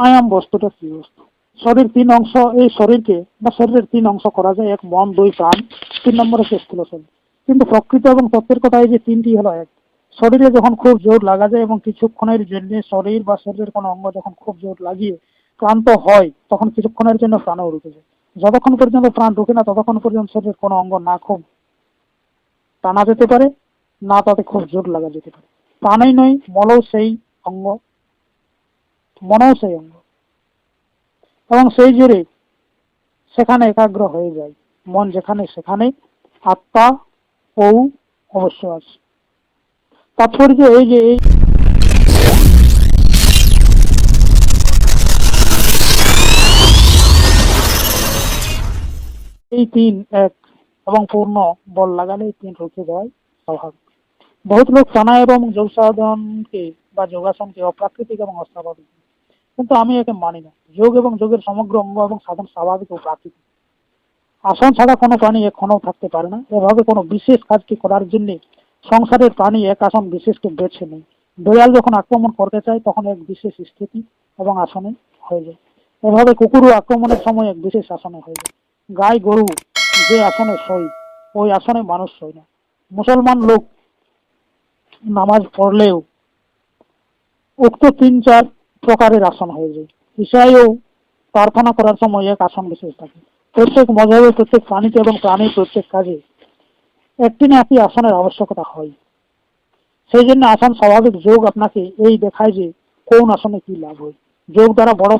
প্রাণায়াম বস্তুটা কি বস্তু? শরীর তিন অংশ, এই শরীরকে বা শরীরের তিন অংশ করা যায়, এক মন, দুই প্রাণ তিন নম্বরে শেষ ছিল শরীর কিন্তু প্রকৃত এবং তত্ত্বের কথা এই যে তিনটি হলো এক শরীরে যখন খুব জোর লাগা যায় এবং কিছুক্ষণের জন্য শরীর বা শরীরের কোনো অঙ্গ যখন খুব জোর লাগিয়ে ক্লান্ত হয়, তখন কিছুক্ষণের জন্য প্রাণও রুকে যায়। যতক্ষণ পর্যন্ত প্রাণ ঢুকে না, ততক্ষণ পর্যন্ত শরীরের কোনো অঙ্গ না খুব টানা যেতে পারে, না তাতে খুব জোর লাগা যেতে পারে। প্রাণই নয়, মলও সেই অঙ্গ মনও সেই অঙ্গ এবং সেই জোরে সেখানে একাগ্র হয়ে যায়। মন যেখানে সেখানে আত্মা ও অবশ্য আছে তাৎপর্য এই যে এই এই তিন এক এবং পূর্ণ বল লাগালে এই তিন রুখে দেওয়াই স্বাভাবিক। বহুত লোক প্রাণায়াম এবং যোগ সাধনকে বা যোগাসনকে অপ্রাকৃতিক এবং অস্বাভাবিক। কিন্তু আমি একে মানি না। যোগ এবং যোগের সমগ্র অঙ্গ এবং সাধন স্বাভাবিক ও প্রাকৃতিক। আসন ছাড়া কোনো প্রাণী এখনও থাকতে পারে না। এভাবে কোনো বিশেষ কাজকে করার জন্য সংসারের প্রাণী এক আসন বিশেষকে বেছে নেই দয়াল যখন আক্রমণ করতে চায়, তখন এক বিশেষ স্থিতি এবং আসনে হয়ে যায়। এভাবে কুকুরও আক্রমণের সময় এক বিশেষ আসনে হয়ে যায়। গাই, গরু যে আসনে সই ওই আসনে মানুষ সই না। মুসলমান লোক নামাজ পড়লেও উক্ত তিন চার প্রকারের আসন হয়ে যায়। ঈশাইও প্রার্থনা করার সময় এক আসন বিশেষ থাকে। প্রত্যেক মজাবে প্রত্যেক প্রাণীতে এবং প্রাণীর প্রত্যেক কাজে একটি না একটি আসনের আবশ্যকতা হয়। সেই জন্য আসন স্বাভাবিক যোগ আপনাকে এই দেখায় যে কোন আসনে কি লাভ হয়। যোগ দ্বারা বড়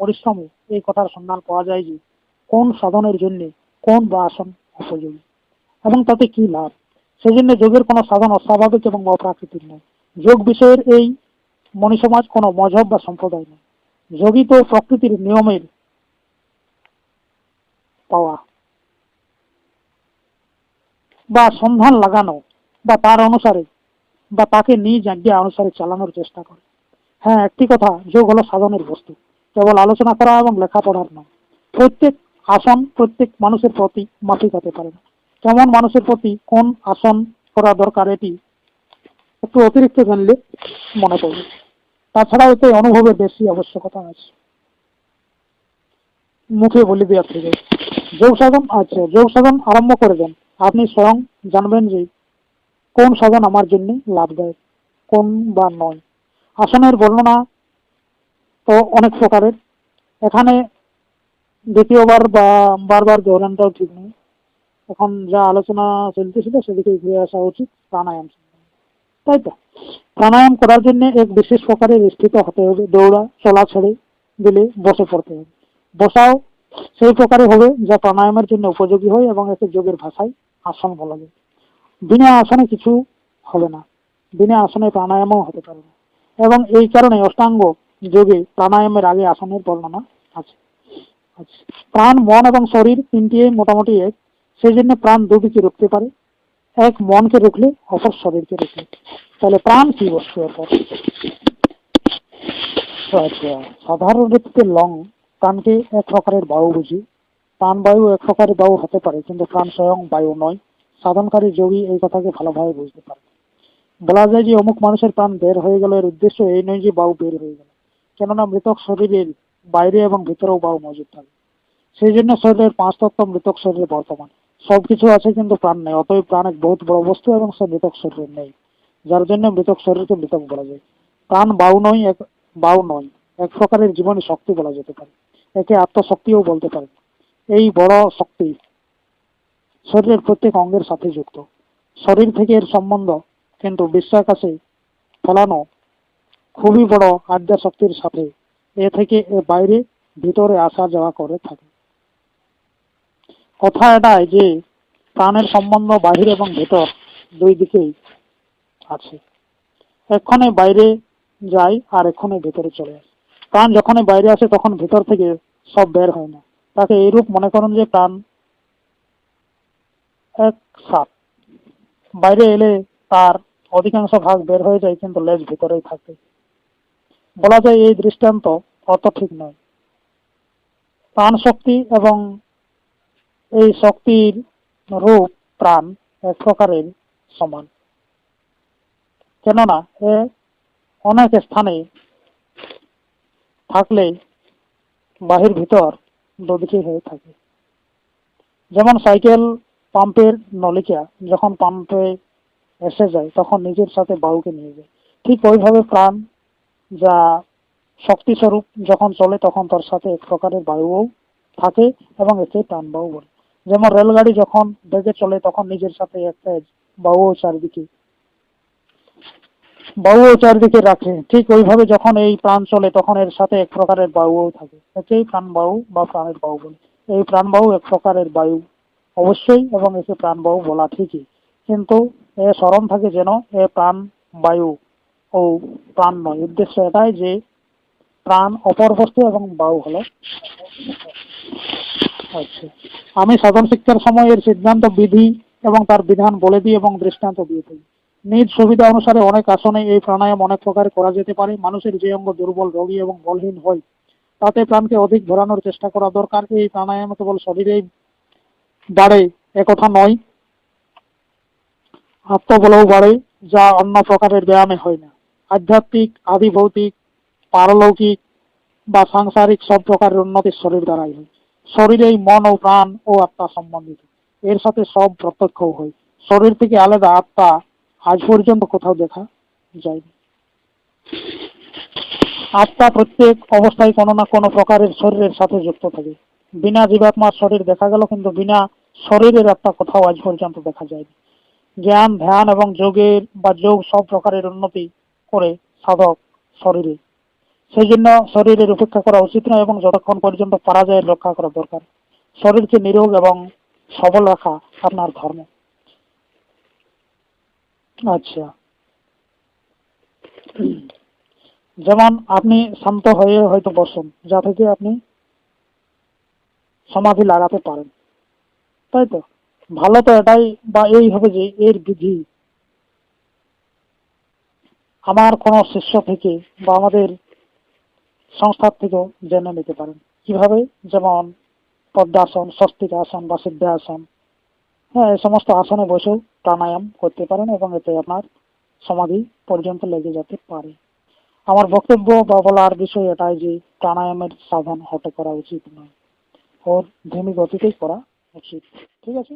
পরিশ্রমে এই কথার সন্ধান পাওয়া যায় যে কোন সাধনের জন্য কোন বা আসন উপযোগী এবং তাতে কি লাভ। সেই জন্য যোগের কোনো সাধন অস্বাভাবিক এবং অপ্রাকৃতিক নয়। যোগ বিষয়ের এই মনীষমাজ কোনো মজহব বা সম্প্রদায় নয় যোগী তো প্রকৃতির নিয়মের পাওয়া বা সন্ধান লাগানো বা তার অনুসারে বা তাকে নিজ আজ্ঞা অনুসারে চালানোর চেষ্টা করে। হ্যাঁ একটি কথা, যোগ হলো সাধনের বস্তু। কেবল আলোচনা করা এবং লেখাপড়ার নয়। প্রত্যেক আসন প্রত্যেক মানুষের প্রতি মাফিক হতে পারে না। কেমন মানুষের প্রতি কোন আসন করা দরকার, এটি একটু অতিরিক্ত জানলে মনে পড়বে। তাছাড়া এতে অনুভবের বেশি আবশ্যকতা আছে। মুখে বলে দেওয়ার থেকে যোগ সাধন আচ্ছা যোগ সাধন আরম্ভ করে দেন। আপনি স্বয়ং জানবেন যে কোন সাধন আমার জন্য লাভদায়ক, কোন বা নয়। আসনের বর্ণনা তো অনেক প্রকারের। এখানে দ্বিতীয়বার বা বারবার দৌড়ানটাও ঠিক নেই। এখন যা আলোচনা চলতেছিল সেদিকে ঘুরে আসা উচিত প্রাণায়াম। তাই তো? প্রাণায়াম করার জন্য এক বিশেষ প্রকারের স্থিত হতে হবে। দৌড়া, চলা, ছেড়ে দিলে বসে পড়তে হবে। বসাও, সেই প্রকারে হবে যা প্রাণায়ামের জন্য উপযোগী হয় এবং একে যোগের ভাষায় আসন বলা যায়। বিনা আসনে কিছু হবে না। বিনা আসনে প্রাণায়ামও হতে পারে। না এবং এই কারণে অষ্টাঙ্গ যোগে প্রাণায়ামের আগে আসনের বর্ণনা আছে। আচ্ছা। প্রাণ, মন এবং শরীর তিনটি মোটামুটি এক। সেই জন্য প্রাণ দুদিকে রুখতে পারে। এক মনকে রুখলে অপর শরীরকে রুখলে তাহলে প্রাণ কি বস্তু অপর সাধারণ রীতিতে লং প্রাণকে এক প্রকারের বায়ু বুঝি। প্রাণ বায়ু এক প্রকারের বায়ু হতে পারে, কিন্তু প্রাণ স্বয়ং বায়ু নয়। সাধনকারী যোগী এই কথাকে ভালোভাবে বুঝতে পারে। বলা যায় যে অমুক মানুষের প্রাণ বের হয়ে গেল, এর উদ্দেশ্য এই নয় যে বায়ু বের হয়ে গেল। কেননা মৃতক শরীরের বাইরে এবং ভিতরেও বায়ু মজুদ থাকে। সেই জন্য শরীরের পাঁচ তত্ত্ব মৃতক শরীরে বর্তমান। সবকিছু আছে কিন্তু প্রাণ নেই, অতএব প্রাণ এক বহুত বড় বস্তু এবং সে মৃতক শরীরে নেই। যার জন্য মৃতক শরীরকে মৃতক বলা যায়। প্রাণ বায়ু নয়, এক বায়ু নয়, এক প্রকারের জীবনী শক্তি বলা যেতে পারে। একে আত্মশক্তিও বলতে পারে। এই বড় শক্তি শরীরের প্রত্যেক অঙ্গের সাথে যুক্ত। শরীর থেকে এর সম্বন্ধ কিন্তু বিশ্বাকাশে ফলানো খুবই বড় আদ্যা শক্তির সাথে। এ থেকে বাইরে ভিতরে আসা যাওয়া করে থাকে। কথা এটাই যে প্রাণের সম্বন্ধ বাহির এবং ভেতর দুই দিকেই আছে। এক্ষণে বাইরে যায় আর এক্ষণে ভেতরে চলে আসে। প্রাণ যখনই বাইরে আসে তখন ভেতর থেকে সব বের হয় না। তাকে এইরূপ মনে করুন যে প্রাণ এক সাপ। বাইরে এলে তার অধিকাংশ ভাগ বের হয়ে যায় কিন্তু লেজ ভিতরেই থাকে। বলা যায় এই দৃষ্টান্ত অত ঠিক নয়। প্রাণ শক্তি এবং এই শক্তির রূপ, প্রাণ এক প্রকারের সমান। কেননা এ অনেক স্থানে থাকলে বাহির ভিতর দুদিকে হয়ে থাকে। যেমন সাইকেল পাম্পের নলিকা যখন পাম্পে এসে যায়, তখন নিজের সাথে বায়ুকে নিয়ে যায়। ঠিক ওইভাবে প্রাণ যা শক্তিস্বরূপ যখন চলে, তখন তার সাথে এক প্রকারের বায়ুও থাকে এবং একে প্রাণবায়ু বলে। যেমন রেলগাড়ি যখন বেগে চলে, তখন নিজের সাথে একটা বায়ু চারিদিকে বায়ু চারিদিকে রাখে। ঠিক ওইভাবে যখন এই প্রাণ চলে, তখন এর সাথে এক প্রকারের বায়ুও থাকে। একেই প্রাণ প্রাণবায়ু বা প্রাণের বায়ু বলে। এই প্রাণবায়ু এক প্রকারের বায়ু অবশ্যই এবং একে প্রাণবায়ু বলা ঠিকই। কিন্তু এ স্মরণ থাকে যেন এ প্রাণ বায়ু ও প্রাণ নয়। উদ্দেশ্য এটাই যে প্রাণ অপর বস্তু এবং বায়ু হলো আচ্ছা আমি সাধন শিক্ষার সময় এর সিদ্ধান্ত বিধি এবং তার বিধান বলে দিই এবং দৃষ্টান্ত দিয়ে থাকি নিজ সুবিধা অনুসারে অনেক আসনে এই প্রাণায়াম অনেক প্রকার করা যেতে পারে। মানুষের যে অঙ্গ দুর্বল, রোগী এবং বলহীন হয়, তাতে প্রাণকে অধিক ভরানোর চেষ্টা করা দরকার। এই প্রাণায়াম কেবল শরীরেই বাড়ে একথা নয়, আত্মবলও বাড়ে, যা অন্য প্রকারের ব্যায়ামে হয় না। আধ্যাত্মিক, আদি ভৌতিক, পারলৌকিক বা সাংসারিক সব প্রকারের উন্নতি শরীর দ্বারাই হয়। শরীরেই মন ও প্রাণ ও আত্মা সম্বন্ধিত। এর সাথে সব প্রত্যক্ষ হয়। শরীর থেকে আলাদা আত্মা আজ পর্যন্ত কোথাও দেখা যায়নি। আত্মা প্রত্যেক অবস্থায় কোনো না কোনো প্রকারের শরীরের সাথে যুক্ত থাকে। বিনা জীবাত্মার শরীর দেখা গেল, কিন্তু বিনা শরীরের আত্মা কোথাও আজ পর্যন্ত দেখা যায়নি। জ্ঞান, ধ্যান এবং যোগের বা যোগ সব প্রকারের উন্নতি করে সাধক শরীরে সেই জন্য শরীরের উপেক্ষা করা উচিত নয় এবং যতক্ষণ পর্যন্ত পারা যায় রক্ষা করা দরকার। শরীরকে নিরোগ এবং সবল রাখা আপনার ধর্ম। আচ্ছা। যেমন আপনি শান্ত হয়ে হয়তো বসুন, যা থেকে আপনি সমাধি লাগাতে পারেন। তাই তো? ভালো তো এটাই বা এই হবে যে এর বিধি। আমার কোনো শিষ্য থেকে বা আমাদের সংস্থার থেকেও জেনে নিতে পারেন। কীভাবে? যেমন পদ্মাসন, স্বস্তিক আসন বা সিদ্ধাসন হ্যাঁ এই সমস্ত আসনে বসেও প্রাণায়াম করতে পারেন এবং এতে আপনার সমাধি পর্যন্ত লেগে যেতে পারে। আমার বক্তব্য বা বলার বিষয় এটাই যে প্রাণায়ামের সাধন হতে করা উচিত নয়। ওর ধীমি গতিতেই করা উচিত। ঠিক আছে?